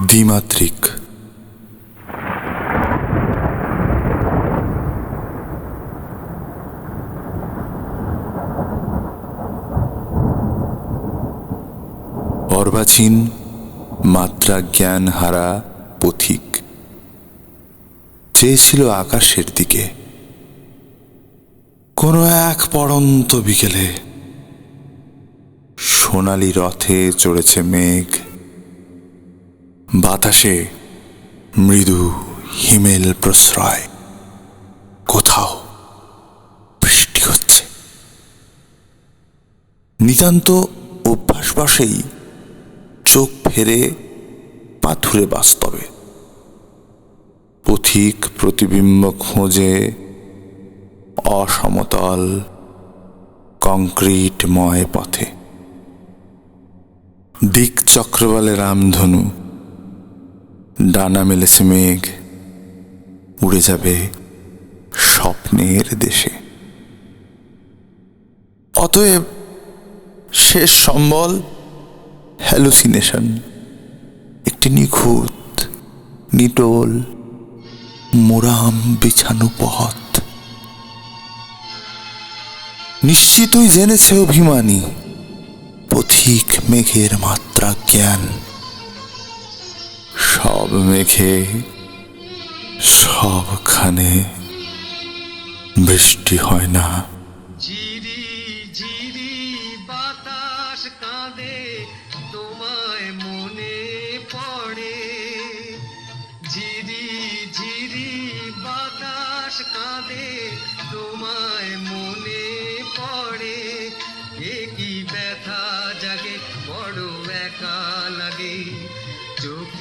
দ্বিমাত্রিক। অর্বাচীন, মাত্রা জ্ঞান হারা পথিক। চেয়েছিল আকাশের দিকে। কোনো এক পড়ন্ত বিকেলে সোনালি রথে চড়েছে মেঘ। বাতাসে মৃদু হিমেল প্রশ্রয়। কোথাও বৃষ্টি হচ্ছে। নিতান্ত অভ্যাসবশেই চোখ ফেরে পাথুরে বাস্তবে। পথিক প্রতিবিম্ব খোঁজে অসমতল কংক্রিটময় পথে। দিক চক্রবালে রামধনু ডানা মেলেছে মেঘ, উড়ে যাবে স্বপ্নের দেশে। অতএব শেষ সম্বল হ্যালুসিনেশন, একটি নিখুঁত, নিটোল, মোরাম বিছানো পথ। নিশ্চিতই জেনেছে অভিমানী, পথিক মেঘের মাত্রা জ্ঞান। সব মেঘে সবখানে বৃষ্টি হয় না।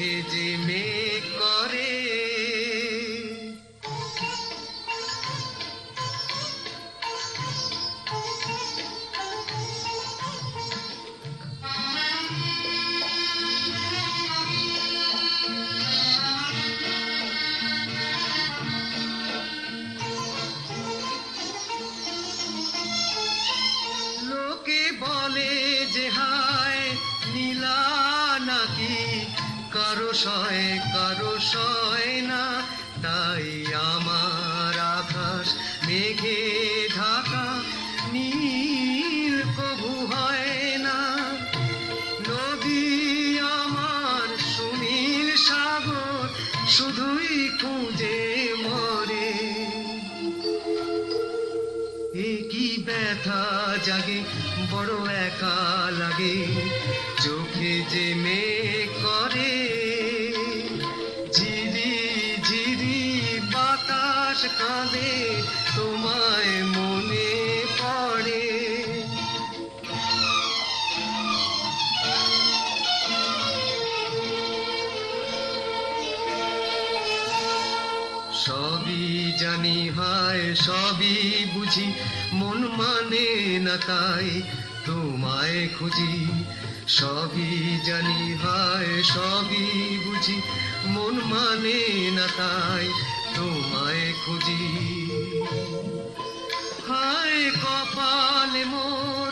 চোখে যে মেঘ করে বলে যে হায় নীলা নাকি কারও সয় কারও সয় না। তাই আমার আকাশ মেঘে ঢাকা, নীল কবু হয় না। নদী আমার সুনীল সাগর, শুধুই খুঁজে মরে। এ কি ব্যথা জাগে, বড় একা লাগে। চোখে যে মেঘ করে কাঁদে তোমায় মনে পড়ে। সবই জানি হায়, সবই বুঝি, মন মানে না তাই তোমায় খুঁজি। সবই জানি হায়, সবই বুঝি, মন মানে না তাই তোমায় খুঁজি। হায় কপালে মোর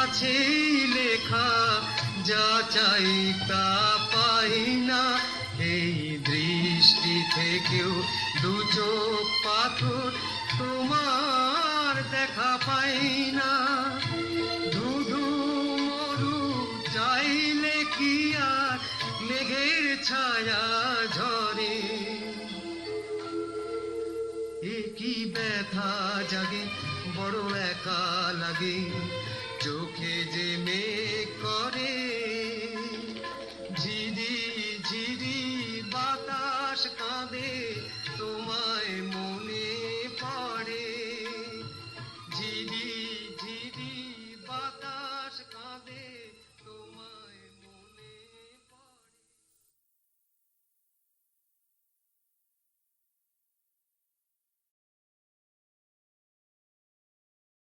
আছে লেখা, যা চাই তা পাই না। এই দৃষ্টি থেকেও দু পাথর, তোমার দেখা পাই না। এ কি ব্যথা জাগে বড় একা লাগে। চোখে যে মেয়ে করে